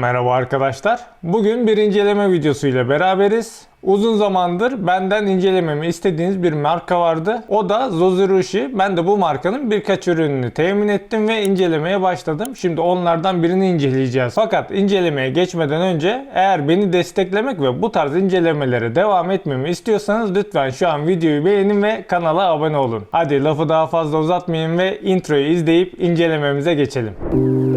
Merhaba arkadaşlar. Bugün bir inceleme videosuyla beraberiz. Uzun zamandır benden incelememi istediğiniz bir marka vardı. O da Zozurushi. Ben de bu markanın birkaç ürününü temin ettim ve incelemeye başladım. Şimdi onlardan birini inceleyeceğiz. Fakat incelemeye geçmeden önce eğer beni desteklemek ve bu tarz incelemelere devam etmemi istiyorsanız lütfen şu an videoyu beğenin ve kanala abone olun. Hadi lafı daha fazla uzatmayın ve introyu izleyip incelememize geçelim. İnceleme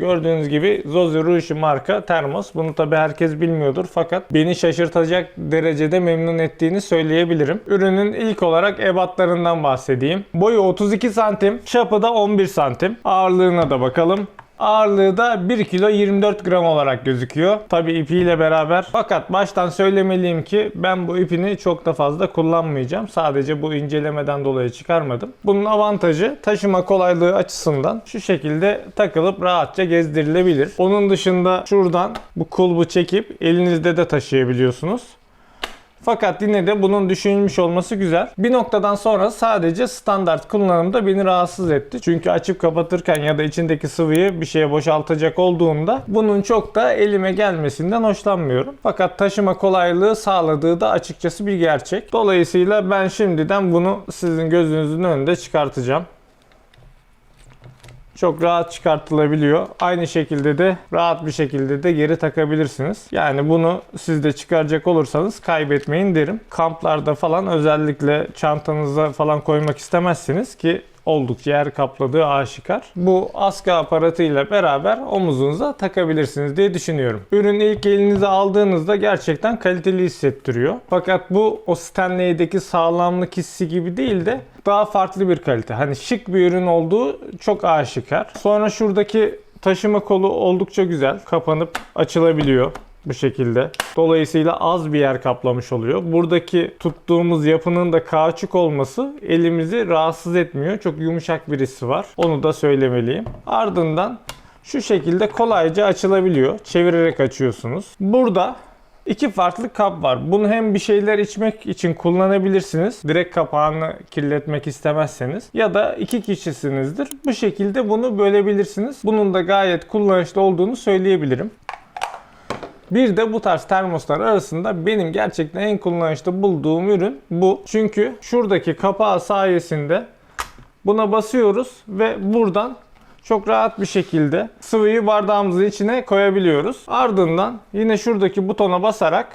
gördüğünüz gibi Zozo Rushi marka termos. Bunu tabi herkes bilmiyordur fakat beni şaşırtacak derecede memnun ettiğini söyleyebilirim. Ürünün ilk olarak ebatlarından bahsedeyim. Boyu 32 santim, çapı da 11 santim. Ağırlığına da bakalım. Ağırlığı da 1 kilo 24 gram olarak gözüküyor. Tabi ipiyle beraber. Fakat baştan söylemeliyim ki ben bu ipini çok da fazla kullanmayacağım. Sadece bu incelemeden dolayı çıkarmadım. Bunun avantajı taşıma kolaylığı açısından şu şekilde takılıp rahatça gezdirilebilir. Onun dışında şuradan bu kulbu çekip elinizde de taşıyabiliyorsunuz. Fakat yine de bunun düşünülmüş olması güzel. Bir noktadan sonra sadece standart kullanımda beni rahatsız etti. Çünkü açıp kapatırken ya da içindeki sıvıyı bir şeye boşaltacak olduğumda bunun çok da elime gelmesinden hoşlanmıyorum. Fakat taşıma kolaylığı sağladığı da açıkçası bir gerçek. Dolayısıyla ben şimdiden bunu sizin gözünüzün önünde çıkartacağım çok rahat çıkartılabiliyor. Aynı şekilde de rahat bir şekilde de geri takabilirsiniz. Yani bunu siz de çıkaracak olursanız kaybetmeyin derim. Kamplarda falan özellikle çantanıza falan koymak istemezsiniz ki oldukça yer kapladığı aşikar. Bu askı aparatıyla beraber omuzunuza takabilirsiniz diye düşünüyorum. Ürün ilk elinize aldığınızda gerçekten kaliteli hissettiriyor. Fakat bu o Stanley'deki sağlamlık hissi gibi değil de daha farklı bir kalite. Hani şık bir ürün olduğu çok aşikar. Sonra şuradaki taşıma kolu oldukça güzel. Kapanıp açılabiliyor bu şekilde. Dolayısıyla az bir yer kaplamış oluyor. Buradaki tuttuğumuz yapının da kauçuk olması elimizi rahatsız etmiyor. Çok yumuşak bir hissi var. Onu da söylemeliyim. Ardından şu şekilde kolayca açılabiliyor. Çevirerek açıyorsunuz. Burada İki farklı kap var. Bunu hem bir şeyler içmek için kullanabilirsiniz. Direkt kapağını kirletmek istemezseniz. Ya da iki kişisinizdir. Bu şekilde bunu bölebilirsiniz. Bunun da gayet kullanışlı olduğunu söyleyebilirim. Bir de bu tarz termoslar arasında benim gerçekten en kullanışlı bulduğum ürün bu. Çünkü şuradaki kapağı sayesinde buna basıyoruz ve buradan çok rahat bir şekilde sıvıyı bardağımızın içine koyabiliyoruz. Ardından yine şuradaki butona basarak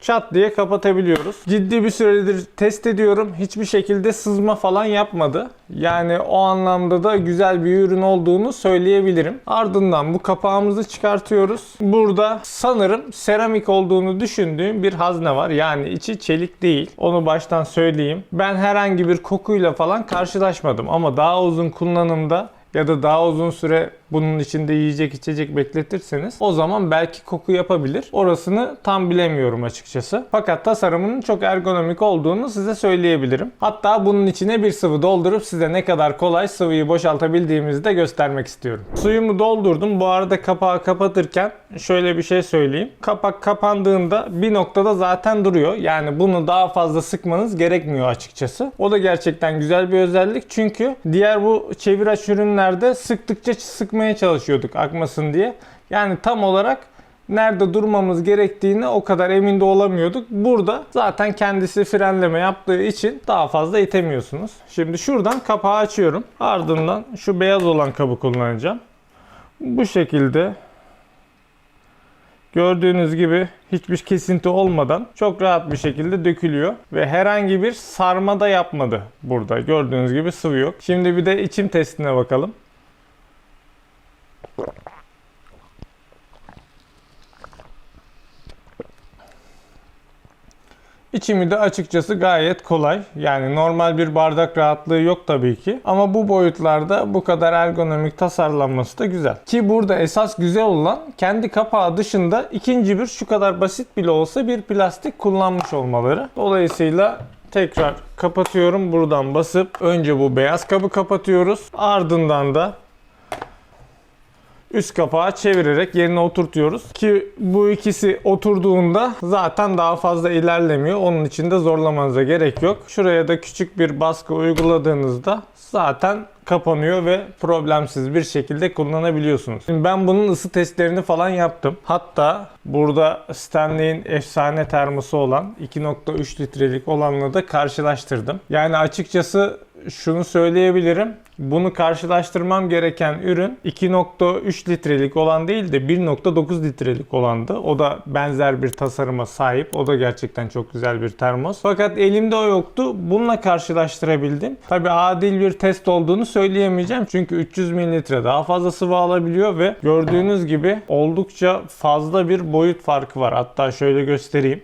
çat diye kapatabiliyoruz. Ciddi bir süredir test ediyorum. Hiçbir şekilde sızma falan yapmadı. Yani o anlamda da güzel bir ürün olduğunu söyleyebilirim. Ardından bu kapağımızı çıkartıyoruz. Burada sanırım seramik olduğunu düşündüğüm bir hazne var. Yani içi çelik değil. Onu baştan söyleyeyim. Ben herhangi bir kokuyla falan karşılaşmadım ama daha uzun kullanımda ya da daha uzun süre bunun içinde yiyecek içecek bekletirseniz o zaman belki koku yapabilir. Orasını tam bilemiyorum açıkçası. Fakat tasarımının çok ergonomik olduğunu size söyleyebilirim. Hatta bunun içine bir sıvı doldurup size ne kadar kolay sıvıyı boşaltabildiğimizi de göstermek istiyorum. Suyumu doldurdum. Bu arada kapağı kapatırken şöyle bir şey söyleyeyim. Kapak kapandığında bir noktada zaten duruyor. Yani bunu daha fazla sıkmanız gerekmiyor açıkçası. O da gerçekten güzel bir özellik. Çünkü diğer bu çevir aç ürünlerde sıktıkça sık sıkmaya çalışıyorduk akmasın diye. Yani tam olarak nerede durmamız gerektiğini o kadar emin de olamıyorduk. Burada zaten kendisi frenleme yaptığı için daha fazla itemiyorsunuz. Şimdi şuradan kapağı açıyorum. Ardından şu beyaz olan kabı kullanacağım. Bu şekilde gördüğünüz gibi hiçbir kesinti olmadan çok rahat bir şekilde dökülüyor ve herhangi bir sarma da yapmadı burada. Gördüğünüz gibi sıvı yok. Şimdi bir de içim testine bakalım. İçimi de açıkçası gayet kolay. Yani normal bir bardak rahatlığı yok tabii ki. Ama bu boyutlarda bu kadar ergonomik tasarlanması da güzel. Ki burada esas güzel olan kendi kapağı dışında ikinci bir şu kadar basit bile olsa bir plastik kullanmış olmaları. Dolayısıyla tekrar kapatıyorum. Buradan basıp önce bu beyaz kabı kapatıyoruz. Ardından da üst kapağı çevirerek yerine oturtuyoruz. Ki bu ikisi oturduğunda zaten daha fazla ilerlemiyor. Onun için de zorlamanıza gerek yok. Şuraya da küçük bir baskı uyguladığınızda zaten kapanıyor ve problemsiz bir şekilde kullanabiliyorsunuz. Şimdi ben bunun ısı testlerini falan yaptım. Hatta burada Stanley'in efsane termosu olan 2.3 litrelik olanla da karşılaştırdım. Yani açıkçası şunu söyleyebilirim. Bunu karşılaştırmam gereken ürün 2.3 litrelik olan değil de 1.9 litrelik olandı. O da benzer bir tasarıma sahip. O da gerçekten çok güzel bir termos. Fakat elimde o yoktu. Bununla karşılaştırabildim. Tabi adil bir test olduğunu söyleyemeyeceğim. Çünkü 300 mililitre daha fazla sıvı alabiliyor ve gördüğünüz gibi oldukça fazla bir boyut farkı var. Hatta şöyle göstereyim.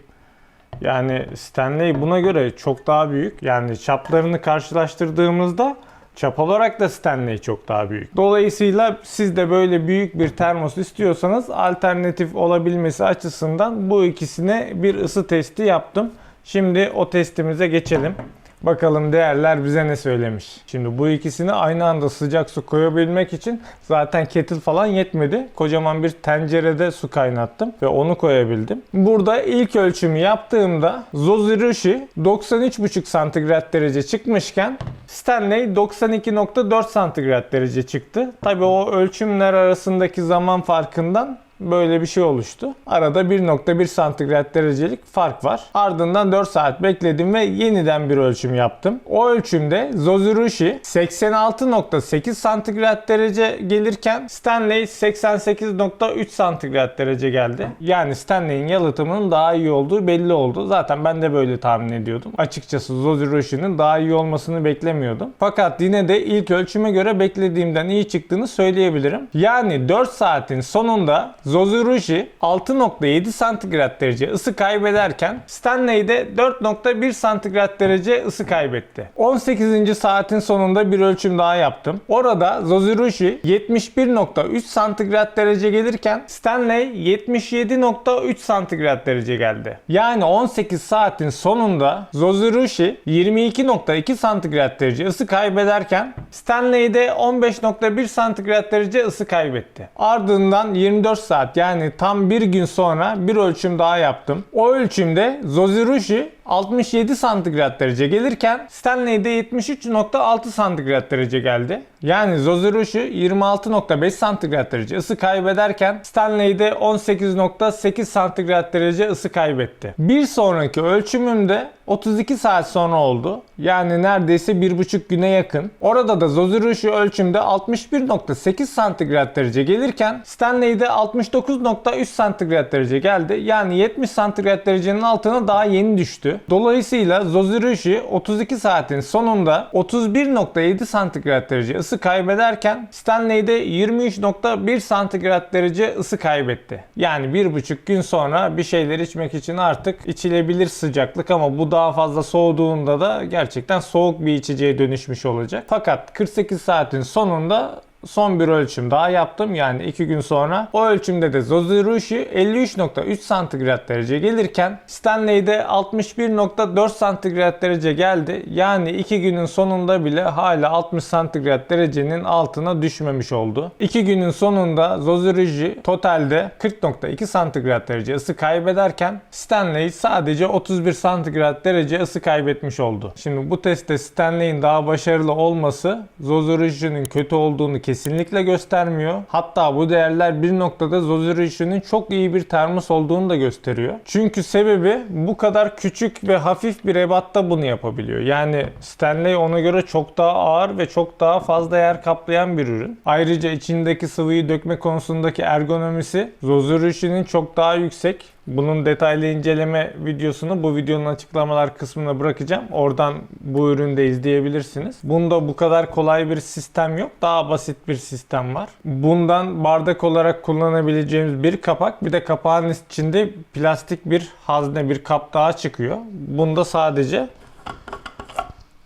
Yani Stanley buna göre çok daha büyük. Yani çaplarını karşılaştırdığımızda çap olarak da Stanley çok daha büyük. Dolayısıyla siz de böyle büyük bir termos istiyorsanız alternatif olabilmesi açısından bu ikisine bir ısı testi yaptım. Şimdi o testimize geçelim. Bakalım değerler bize ne söylemiş. Şimdi bu ikisini aynı anda sıcak su koyabilmek için zaten kettle falan yetmedi. Kocaman bir tencerede su kaynattım ve onu koyabildim. Burada ilk ölçümü yaptığımda Zozirushi 93,5 santigrat derece çıkmışken Stanley 92.4 santigrat derece çıktı. Tabi o ölçümler arasındaki zaman farkından böyle bir şey oluştu. Arada 1.1 santigrat derecelik fark var. Ardından 4 saat bekledim ve yeniden bir ölçüm yaptım. O ölçümde Zozurushi 86.8 santigrat derece gelirken Stanley 88.3 santigrat derece geldi. Yani Stanley'in yalıtımının daha iyi olduğu belli oldu. Zaten ben de böyle tahmin ediyordum. Açıkçası Zozurushi'nin daha iyi olmasını beklemiyordum. Fakat yine de ilk ölçüme göre beklediğimden iyi çıktığını söyleyebilirim. Yani 4 saatin sonunda Zozurushi 6.7 santigrat derece ısı kaybederken Stanley de 4.1 santigrat derece ısı kaybetti. 18. saatin sonunda bir ölçüm daha yaptım. Orada Zozurushi 71.3 santigrat derece gelirken Stanley 77.3 santigrat derece geldi. Yani 18 saatin sonunda Zozurushi 22.2 santigrat derece ısı kaybederken Stanley de 15.1 santigrat derece ısı kaybetti. Ardından 24 saat yani tam bir gün sonra bir ölçüm daha yaptım. O ölçümde Zozurushi 67 santigrat derece gelirken Stanley'de 73.6 santigrat derece geldi. Yani Zozurushi 26.5 santigrat derece ısı kaybederken Stanley'de 18.8 santigrat derece ısı kaybetti. Bir sonraki ölçümümde 32 saat sonra oldu. Yani neredeyse 1,5 güne yakın. Orada da Zozurushi ölçümde 61.8 santigrat derece gelirken Stanley'de 69.3 santigrat derece geldi. Yani 70 santigrat derecenin altına daha yeni düştü. Dolayısıyla Zozurushi 32 saatin sonunda 31.7 santigrat derece ısı kaybederken Stanley'de 23.1 santigrat derece ısı kaybetti. Yani 1,5 gün sonra bir şeyler içmek için artık içilebilir sıcaklık ama bu daha fazla soğuduğunda da gerçekten soğuk bir içeceğe dönüşmüş olacak. Fakat 48 saatin sonunda son bir ölçüm daha yaptım yani 2 gün sonra. O ölçümde de Zozurushi 53.3 santigrat derece gelirken Stanley'de 61.4 santigrat derece geldi. Yani 2 günün sonunda bile hala 60 santigrat derecenin altına düşmemiş oldu. 2 günün sonunda Zozurushi totalde 40.2 santigrat derece ısı kaybederken Stanley sadece 31 santigrat derece ısı kaybetmiş oldu. Şimdi bu testte Stanley'in daha başarılı olması Zozurushi'nin kötü olduğunu kesinlikle göstermiyor. Hatta bu değerler bir noktada Zozurushi'nin çok iyi bir termos olduğunu da gösteriyor. Çünkü sebebi bu kadar küçük ve hafif bir ebatta bunu yapabiliyor. Yani Stanley ona göre çok daha ağır ve çok daha fazla yer kaplayan bir ürün. Ayrıca içindeki sıvıyı dökme konusundaki ergonomisi Zozurushi'nin çok daha yüksek. Bunun detaylı inceleme videosunu bu videonun açıklamalar kısmına bırakacağım. Oradan bu ürünü de izleyebilirsiniz. Bunda bu kadar kolay bir sistem yok. Daha basit bir sistem var. Bundan bardak olarak kullanabileceğimiz bir kapak bir de kapağın içinde plastik bir hazne bir kap daha çıkıyor. Bunda sadece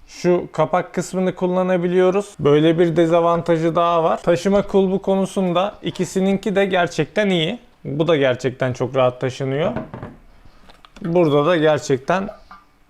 şu kapak kısmını kullanabiliyoruz. Böyle bir dezavantajı daha var. Taşıma kulbu konusunda ikisininki de gerçekten iyi. Bu da gerçekten çok rahat taşınıyor. Burada da gerçekten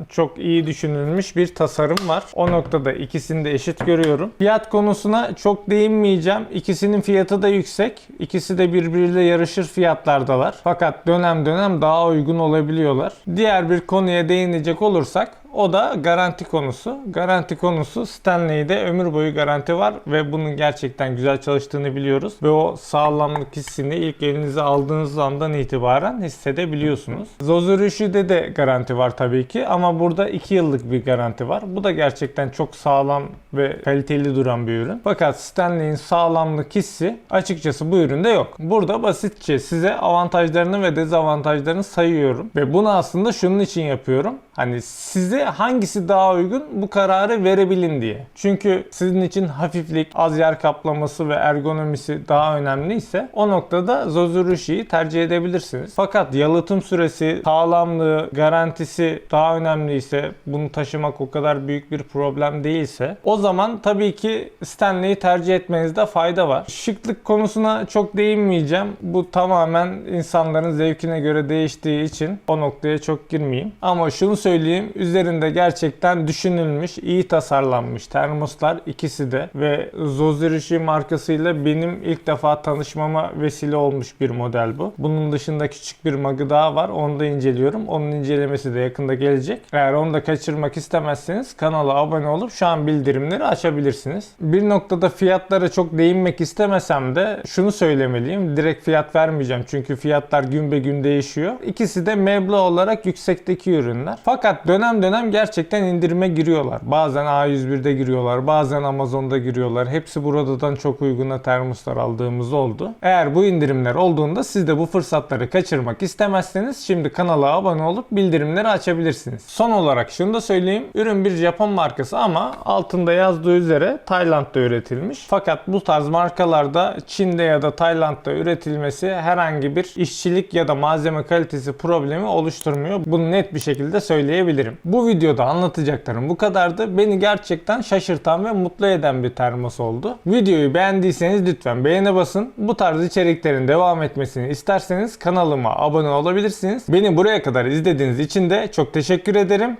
çok iyi düşünülmüş bir tasarım var. O noktada ikisini de eşit görüyorum. Fiyat konusuna çok değinmeyeceğim. İkisinin fiyatı da yüksek. İkisi de birbiriyle yarışır fiyatlardalar. Fakat dönem dönem daha uygun olabiliyorlar. Diğer bir konuya değinecek olursak o da garanti konusu. Garanti konusu Stanley'de ömür boyu garanti var ve bunun gerçekten güzel çalıştığını biliyoruz. Ve o sağlamlık hissini ilk elinize aldığınız andan itibaren hissedebiliyorsunuz. Zozurushi'de de garanti var tabii ki ama burada 2 yıllık bir garanti var. Bu da gerçekten çok sağlam ve kaliteli duran bir ürün. Fakat Stanley'in sağlamlık hissi açıkçası bu üründe yok. Burada basitçe size avantajlarını ve dezavantajlarını sayıyorum. Ve bunu aslında şunun için yapıyorum. Hani size hangisi daha uygun bu kararı verebilin diye. Çünkü sizin için hafiflik, az yer kaplaması ve ergonomisi daha önemliyse o noktada Zozurushi'yi tercih edebilirsiniz. Fakat yalıtım süresi, sağlamlığı, garantisi daha önemliyse, bunu taşımak o kadar büyük bir problem değilse o zaman tabii ki Stanley'i tercih etmenizde fayda var. Şıklık konusuna çok değinmeyeceğim. Bu tamamen insanların zevkine göre değiştiği için o noktaya çok girmeyeyim. Ama şunu söyleyeyim. Üzerinde gerçekten düşünülmüş, iyi tasarlanmış termoslar ikisi de ve Zozurishi markasıyla benim ilk defa tanışmama vesile olmuş bir model bu. Bunun dışında küçük bir magı daha var. Onu da inceliyorum. Onun incelemesi de yakında gelecek. Eğer onu da kaçırmak istemezseniz kanala abone olup şu an bildirimleri açabilirsiniz. Bir noktada fiyatlara çok değinmek istemesem de şunu söylemeliyim. Direkt fiyat vermeyeceğim çünkü fiyatlar gün be gün değişiyor. İkisi de meblağ olarak yüksekteki ürünler. Fakat dönem dönem gerçekten indirime giriyorlar. Bazen A101'de giriyorlar, bazen Amazon'da giriyorlar. Hepsi buradan çok uyguna termoslar aldığımız oldu. Eğer bu indirimler olduğunda siz de bu fırsatları kaçırmak istemezseniz şimdi kanala abone olup bildirimleri açabilirsiniz. Son olarak şunu da söyleyeyim. Ürün bir Japon markası ama altında yazdığı üzere Tayland'da üretilmiş. Fakat bu tarz markalarda Çin'de ya da Tayland'da üretilmesi herhangi bir işçilik ya da malzeme kalitesi problemi oluşturmuyor. Bunu net bir şekilde söyleyebilirim. Videoda anlatacaklarım bu kadardı. Beni gerçekten şaşırtan ve mutlu eden bir termos oldu. Videoyu beğendiyseniz lütfen beğene basın. Bu tarz içeriklerin devam etmesini isterseniz kanalıma abone olabilirsiniz. Beni buraya kadar izlediğiniz için de çok teşekkür ederim.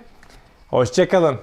Hoşçakalın.